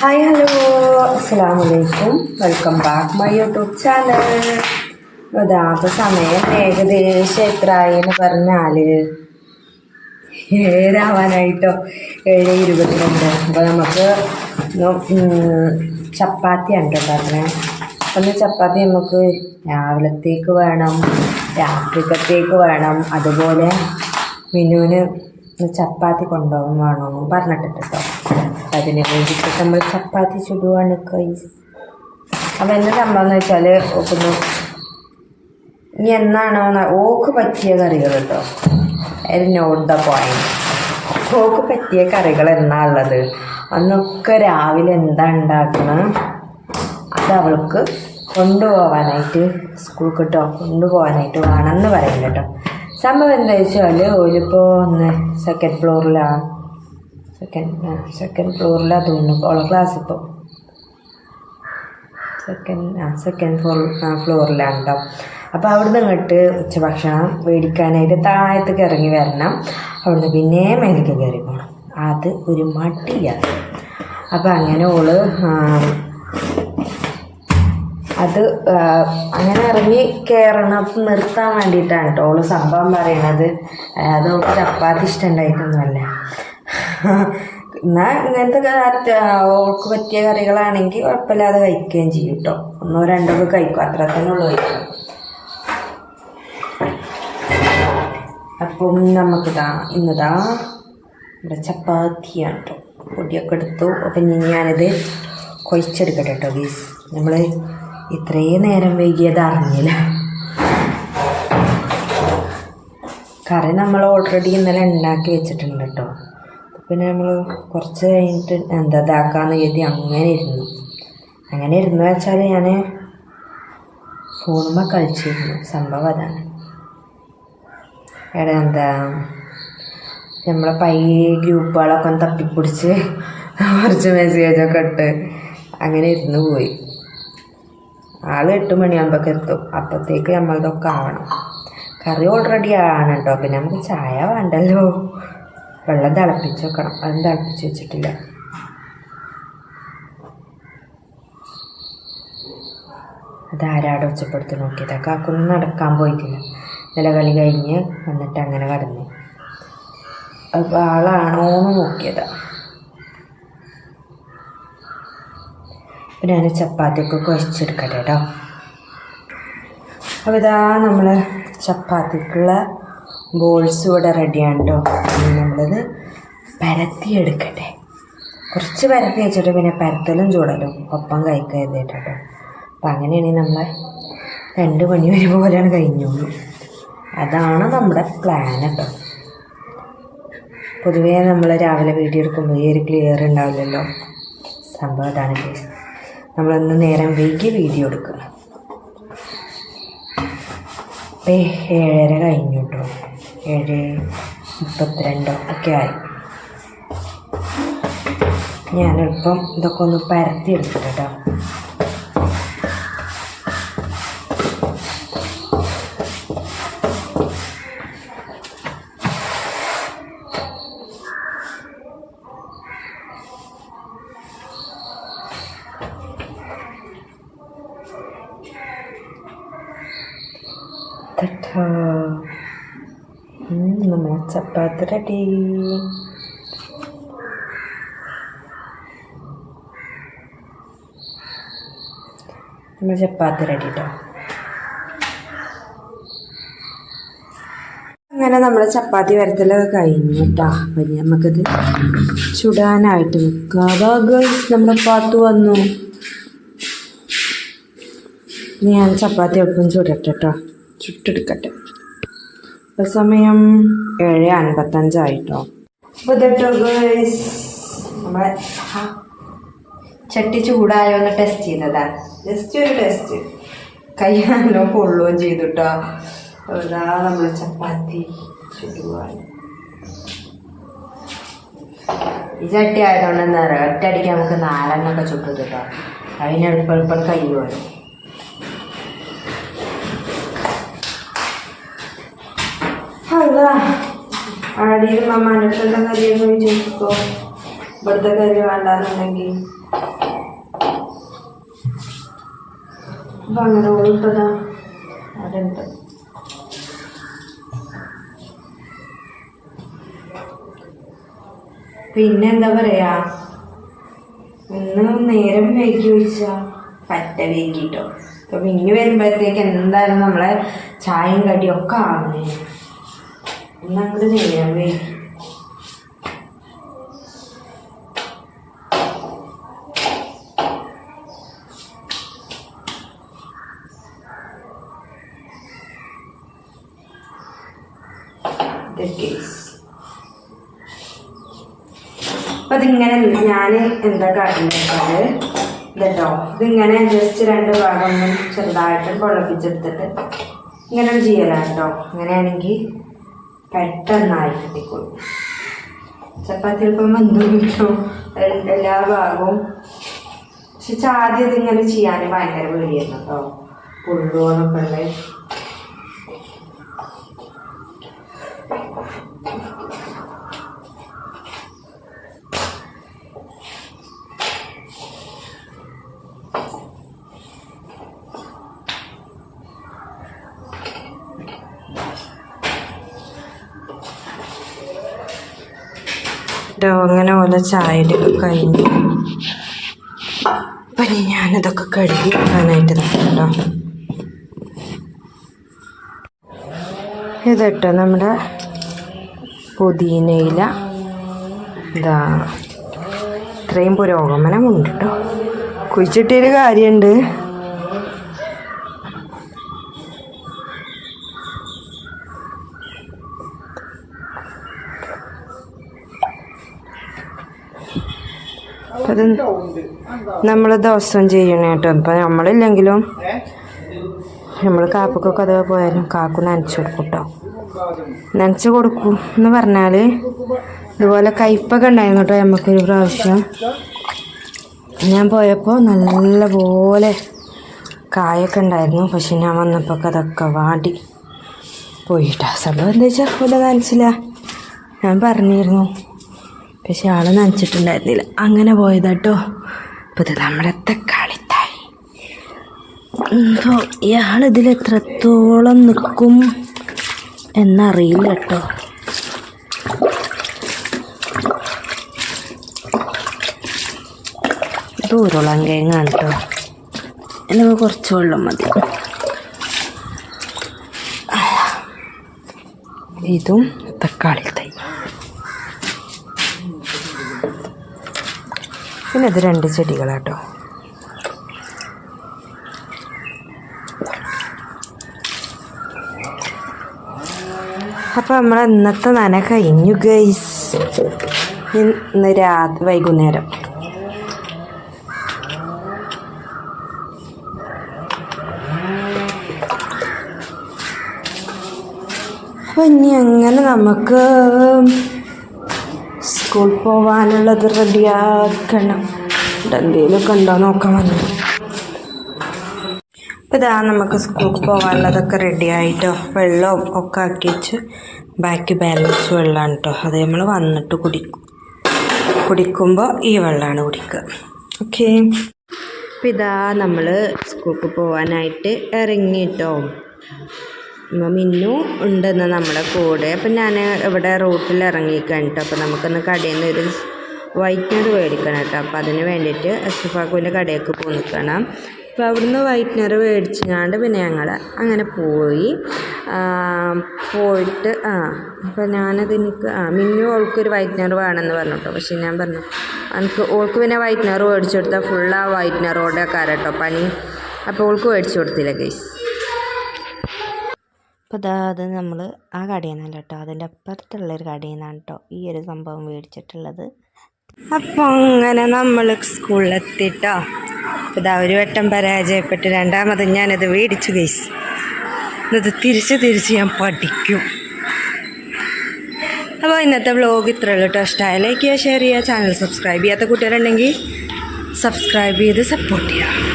Hi hello. അസ്സാം വലൈക്കും welcome back my YouTube channel. അതാ അപ്പോൾ സമയം ഏകദേശം എത്രയായി എന്ന് പറഞ്ഞാൽ ഏഴാവാനായിട്ടോ ഏഴ് ഇരുപത്തിരണ്ട്. അപ്പോൾ നമുക്ക് ചപ്പാത്തി ഉണ്ട് പറഞ്ഞത് ഒന്ന് ചപ്പാത്തി നമുക്ക് രാവിലത്തേക്ക് വേണം രാത്രിക്കത്തേക്ക് വേണം. അതുപോലെ മിനുവിന് ചപ്പാത്തി കൊണ്ടുപോകാൻ വേണമെന്നും പറഞ്ഞിട്ടുണ്ട് കേട്ടോ അതിന് വേണ്ടിയിട്ട് നമ്മൾ ചപ്പാത്തി ചുടുവാണ് കൈസ് അപ്പം എന്താ സംഭവം എന്ന് വെച്ചാൽ ഓക്കുന്നു ഇനി എന്നാണോ ഓക്ക് പറ്റിയ കറികൾ കേട്ടോ നോട്ട് ദ പോയിന്റ് ഓക്ക് പറ്റിയ കറികൾ എന്നാ ഉള്ളത്? അന്നൊക്കെ രാവിലെ എന്താ ഉണ്ടാക്കണം? അത് അവൾക്ക് കൊണ്ടുപോകാനായിട്ട് സ്കൂൾ കിട്ടോ കൊണ്ടുപോകാനായിട്ട് വേണമെന്ന് പറയില്ല കേട്ടോ സംഭവം എന്താ വെച്ചാൽ ഓലിപ്പോൾ ഒന്ന് സെക്കൻഡ് ഫ്ലോറിലാണ് സെക്കൻഡ് സെക്കൻഡ് ഫ്ലോറിലാണ് തോന്നുന്നു. ഓളെ ക്ലാസ് ഇപ്പോൾ സെക്കൻഡ് ആ സെക്കൻഡ് ഫ്ലോർ ഫ്ലോറിലാണ് കേട്ടോ അപ്പോൾ അവിടുന്ന് ഇങ്ങോട്ട് ഉച്ചഭക്ഷണം മേടിക്കാനായിട്ട് താഴത്തേക്ക് ഇറങ്ങി വരണം. അവിടുന്ന് പിന്നെ മേലേക്ക് കയറി പോകണം അത് ഒരു മട്ടിയാണ് അപ്പോൾ അങ്ങനെ ഓൾ അത് അങ്ങനെ ഇറങ്ങി കയറണം നിർത്താൻ വേണ്ടിയിട്ടാണ് കേട്ടോ. ഓൾ സംഭവം പറയണത്. അത് ചപ്പാത്തി ഇഷ്ടമുണ്ടായിട്ടൊന്നുമല്ല എന്നാൽ ഇങ്ങനത്തെ ഓൾക്ക് പറ്റിയ കറികളാണെങ്കിൽ കുഴപ്പമില്ലാതെ കഴിക്കുകയും ചെയ്യും കേട്ടോ. ഒന്നോ രണ്ടോ ഒക്കെ കഴിക്കും. അത്ര തന്നെ ഉള്ളു കഴിക്കും അപ്പം നമുക്കിതാ ഇന്നതാ ഇവിടെ ചപ്പാത്തിയാണ് കേട്ടോ. പൊടിയൊക്കെ എടുത്തു. അപ്പം ഇനി ഞാനിത് കൊഴിച്ചെടുക്കട്ടെ കേട്ടോ ഗീസ്. നമ്മൾ ഇത്രയും നേരം വൈകിയത് അറിഞ്ഞില്ല. കറി നമ്മൾ ഓൾറെഡി ഇന്നലെ ഉണ്ടാക്കി വെച്ചിട്ടുണ്ട് കേട്ടോ. പിന്നെ നമ്മൾ കുറച്ച് കഴിഞ്ഞിട്ട് എന്താ ഇതാക്കാന്ന് കരുതി അങ്ങനെ ഇരുന്നു. അങ്ങനെ ഇരുന്നു വെച്ചാൽ ഞാൻ ഫോണുമ്മ കളിച്ചിരുന്നു. സംഭവം അതാണ്. എടാ എന്താ നമ്മളെ പൈ ഗ്രൂപ്പുകളൊക്കെ ഒന്ന് തപ്പിപ്പിടിച്ച് കുറച്ച് മെസ്സേജൊക്കെ ഇട്ട് അങ്ങനെ ഇരുന്ന് പോയി. ആൾ എട്ട് മണിയാകുമ്പോഴൊക്കെ എത്തും. അപ്പോഴത്തേക്ക് നമ്മളതൊക്കെ ആവണം. കറി ഓൾറെഡി ആണ് കേട്ടോ പിന്നെ നമുക്ക് ചായ വേണ്ടല്ലോ. വെള്ളം തിളപ്പിച്ച് വെക്കണം. അതും തിളപ്പിച്ച് വെച്ചിട്ടില്ല. അത് ആരാട് ഒച്ചപ്പെടുത്തി നോക്കിയതാ. കാക്കൊന്നും നടക്കാൻ പോയിട്ടില്ല. ഇന്നലെ കളി കഴിഞ്ഞ് വന്നിട്ട് അങ്ങനെ കടന്നു. അപ്പോൾ ആളാണോന്ന് നോക്കിയതാ. പിന്നെ ഞാൻ ചപ്പാത്തിയൊക്കെ കുഴച്ചെടുക്കട്ടെ കേട്ടോ. അപ്പോൾ ഇതാ നമ്മൾ ചപ്പാത്തിക്കുള്ള ബോൾസ് ഇവിടെ റെഡിയാണ് കേട്ടോ. ഇനി നമ്മളത് പരത്തിയെടുക്കട്ടെ. കുറച്ച് പരത്തി വെച്ചിട്ട് പിന്നെ പരത്തലും ചൂടലും ഒപ്പം കഴിക്കുക കേട്ടോ അപ്പം അങ്ങനെയാണെങ്കിൽ നമ്മളെ രണ്ട് മണി ഒരുപോലെയാണ് കഴിഞ്ഞോളൂ അതാണ് നമ്മുടെ പ്ലാൻ കേട്ടോ പൊതുവേ നമ്മൾ രാവിലെ വീട്ടിൽ എടുക്കുമ്പോൾ ഈ ഒരു ക്ലിയർ ഉണ്ടാവില്ലല്ലോ. സംഭവം അതാണ് കേസ് നമ്മളൊന്ന് നേരം വൈകി വീഡിയോ എടുക്കുക. ഏഴര കഴിഞ്ഞു കേട്ടോ ഏഴ് മുപ്പത്തിരണ്ടോ ഒക്കെ ആയി ഞാനിപ്പം ഇതൊക്കെ ഒന്ന് പരത്തി എടുക്കട്ടെ കേട്ടോ തട്ടാ നമ്മളെ ചപ്പാത്തി റെഡി നമ്മൾ ചപ്പാത്തി റെഡി കേട്ടോ അങ്ങനെ നമ്മുടെ ചപ്പാത്തി വരത്തലൊക്കെ കഴിഞ്ഞു കേട്ടോ അപ്പം ഇനി നമുക്കത് ചുടാനായിട്ട് വെക്കാം. നമ്മുടെ പാത്ത് വന്നു. ഞാൻ ചപ്പാത്തി ഒപ്പം ചുടട്ടെ കേട്ടോ ചുട്ടെടുക്കട്ടെ. ഇപ്പം സമയം ഏഴ് അൻപത്തഞ്ചായിട്ടോ. അപ്പോൾ നമ്മളെ ചട്ടി ചൂടായോ എന്ന് ടെസ്റ്റ് ചെയ്തതാ ജസ്റ്റ് ഒരു ടെസ്റ്റ് കൈ പൊള്ളുകയും ചെയ്തിട്ടോ. അതാ നമ്മൾ ചപ്പാത്തി ഈ ചട്ടി ആയതുകൊണ്ട് എന്താ പറയുക നമുക്ക് നാലെണ്ണൊക്കെ ചുട്ടു കേട്ടോ. അതിന് എളുപ്പം എളുപ്പം കഴിയുമല്ലോ അല്ല ആടിയിൽ മമ്മാന്റെ അടുത്തുള്ള കറിയൊന്നും ചോദിക്കോ ഇവിടുത്തെ കറി വേണ്ടാന്നുണ്ടെങ്കിൽ. അപ്പം അങ്ങനെ ഓളിപ്പതാ അവിടെ ഉണ്ട് പിന്നെ എന്താ പറയാ? ഇന്ന് നേരം വൈകി വെച്ച പറ്റ വൈകിട്ടോ. അപ്പൊ ഇനി വരുമ്പോഴത്തേക്ക് എന്തായാലും നമ്മളെ ചായയും കടിയും ഒക്കെ ആവുന്നേ ഇന്ന് അങ്ങോട്ട് ചെയ്യാമേ. അതിങ്ങനെ ഞാൻ എന്താ കാട്ടുന്നത് ഇതട്ടോ ഇതിങ്ങനെ ജസ്റ്റ് രണ്ട് ഭാഗം ചെറുതായിട്ട് പൊള്ളപ്പിച്ചെടുത്തിട്ട് ഇങ്ങനെ ചെയ്യലാട്ടോ അങ്ങനെയാണെങ്കിൽ പെട്ടെന്നായി കിട്ടിക്കോളും ചപ്പാത്തി എളുപ്പം വന്നു കിട്ടും എല്ലാ ഭാഗവും. പക്ഷെ ആദ്യം ഇതിങ്ങനെ ചെയ്യാൻ ഭയങ്കര പേടിയായിരുന്നു കേട്ടോ. പുള്ളുവെന്നൊക്കെ ഉള്ളത് ട്ടോ, അങ്ങനെ പോലെ ചായയിലൊക്കെ കഴിഞ്ഞു. അപ്പം ഇനി ഞാനിതൊക്കെ കഴുകി വെക്കാനായിട്ട് നിൽക്കട്ടോ. ഇതട്ടോ നമ്മുടെ പുതിനയില. ഇതാ ഇത്രയും പുരോഗമനമുണ്ട് കേട്ടോ കുഴിച്ചിട്ടൊരു കാര്യമുണ്ട് അത് നമ്മൾ ദിവസം ചെയ്യണം കേട്ടോ. ഇപ്പം നമ്മളില്ലെങ്കിലും നമ്മൾ കാപ്പക്കൊക്കെ അഥവാ പോയാലും കാക്കു നനച്ചു കൊടുക്കും കേട്ടോ നനച്ചു കൊടുക്കും എന്ന് പറഞ്ഞാൽ ഇതുപോലെ കയ്പ്പൊക്കെ ഉണ്ടായിരുന്നു കേട്ടോ നമുക്കൊരു പ്രാവശ്യം. ഞാൻ പോയപ്പോൾ നല്ല പോലെ കായൊക്കെ ഉണ്ടായിരുന്നു. പക്ഷെ ഞാൻ വന്നപ്പോൾ അതൊക്കെ വാടി പോയിട്ടാ സംഭവം എന്താ വെച്ചാൽ പോലെ നനച്ചില്ല. ഞാൻ പറഞ്ഞിരുന്നു. പക്ഷെ ആൾ നനച്ചിട്ടുണ്ടായിരുന്നില്ല. അങ്ങനെ പോയതാട്ടോ ഇപ്പം ഇത് നമ്മുടെ തക്കാളിത്തായി ഇപ്പോൾ ഇയാളിതിൽ എത്രത്തോളം നിൽക്കും എന്നറിയില്ല കേട്ടോ ഇത് ഉരുളൻ കേങ്ങാണ് കേട്ടോ എനിക്ക് കുറച്ച് വെള്ളം മതി. ഇതും തക്കാളി പിന്നെ ഇത് രണ്ട് ചെടികളാട്ടോ. അപ്പോൾ നമ്മൾ ഇന്നത്തെ നന കഴിഞ്ഞു ഗൈസ് ഇന്ന് രാ വൈകുന്നേരം. അപ്പം ഇനി അങ്ങനെ നമുക്ക് സ്കൂൾ പോവാനുള്ളത് റെഡിയാക്കണം. എന്തെങ്കിലുമൊക്കെ ഉണ്ടോ നോക്കാൻ വന്നു. ഇതാ നമുക്ക് സ്കൂൾക്ക് പോകാനുള്ളതൊക്കെ റെഡി ആയിട്ടോ വെള്ളവും ഒക്കെ ആക്കി വെച്ച് ബാക്കി ബാലൻസ് വെള്ളമാണ് കേട്ടോ അത് നമ്മൾ വന്നിട്ട് കുടിക്കും. കുടിക്കുമ്പോൾ ഈ വെള്ളമാണ് കുടിക്കുക. ഓക്കെ. അപ്പോൾ ഇതാ നമ്മൾ സ്കൂൾക്ക് പോകാനായിട്ട് ഇറങ്ങിയിട്ടോ മിന്നു ഉണ്ടെന്ന് നമ്മുടെ കൂടെ. അപ്പം ഞാൻ ഇവിടെ റൂട്ടിൽ ഇറങ്ങിയിരിക്കുകയാണ് കേട്ടോ. അപ്പോൾ നമുക്കൊന്ന് കടയിൽ നിന്ന് ഒരു വൈറ്റ്നർ മേടിക്കണം കേട്ടോ. അപ്പോൾ അതിന് വേണ്ടിയിട്ട് അസുഫാക്കുവിന്റെ കടയിലേക്ക് പോയി നിൽക്കണം അപ്പോൾ അവിടുന്ന് വൈറ്റ്നർ മേടിച്ചാണ്ട് പിന്നെ ഞങ്ങൾ അങ്ങനെ പോയി. പോയിട്ട് ആ അപ്പോൾ ഞാനത് എനിക്ക് ആ മിന്നു ഓൾക്കൊരു വൈറ്റ്നർ വേണമെന്ന് പറഞ്ഞു കേട്ടോ. പക്ഷേ ഞാൻ പറഞ്ഞു എനിക്ക് ഓൾക്ക് പിന്നെ വൈറ്റ്നർ മേടിച്ചു കൊടുത്താൽ ഫുൾ ആ വൈറ്റ്നറോടെ കാരട്ടോ പണി. അപ്പോൾ ഓൾക്ക് മേടിച്ചു കൊടുത്തില്ല ഗൈസ് അപ്പോൾ ഇതാ അത് നമ്മൾ ആ കടയിൽ നിന്നല്ല കേട്ടോ. അതിന്റെ അപ്പുറത്തുള്ളൊരു കടയിൽ നിന്നാണ് കേട്ടോ ഈ ഒരു സംഭവം മേടിച്ചിട്ടുള്ളത്. അപ്പോൾ അങ്ങനെ നമ്മൾ സ്കൂളിലെത്തിട്ടോ. ഇതാ ഒരു വട്ടം പരാജയപ്പെട്ട് രണ്ടാമത് ഞാനത് മേടിച്ചു കേസ് ഇത് തിരിച്ച് തിരിച്ച് ഞാൻ പഠിക്കും. അപ്പോൾ ഇന്നത്തെ വ്ലോഗ് ഇത്രയേ ഉള്ളൂ കേട്ടോ. ഇഷ്ടമായ ലൈക്ക് ചെയ്യുക ഷെയർ ചെയ്യുക ചാനൽ സബ്സ്ക്രൈബ് ചെയ്യാത്ത കുട്ടികളുണ്ടെങ്കിൽ സബ്സ്ക്രൈബ് ചെയ്ത് സപ്പോർട്ട് ചെയ്യുക.